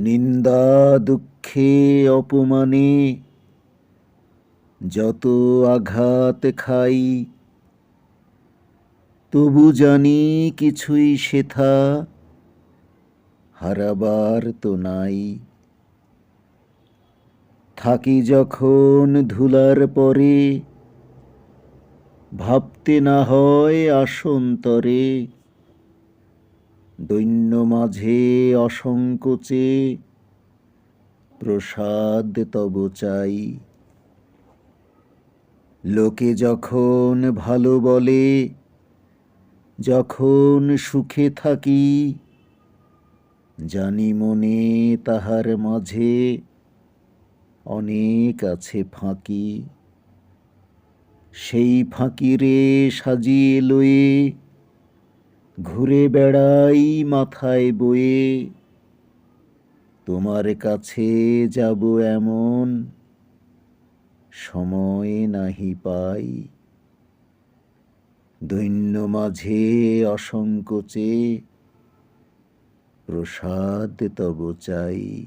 নিন্দা দুঃখে অপমানে যত আঘাত খাই, তবু জানি কিছুই সেথা হারাবার তো নাই। থাকি যখন ধুলার পরে, ভাবতে না হয় আসন্তরে দৈন্য মাঝে অসংকোচে, প্রসাদ তব চাই। লোকে যখন ভালো বলে, যখন সুখে থাকি, জানি মনে তাহার মাঝে অনেক আছে ফাঁকি। সেই ফাঁকিরে সাজিয়ে লয়ে ঘুরে বেড়াই মাথায় বয়ে। তোমার কাছে যাব এমন সময় নাহি পাই। দৈন্য মাঝে অসংকোচে প্রসাদ তব চাই।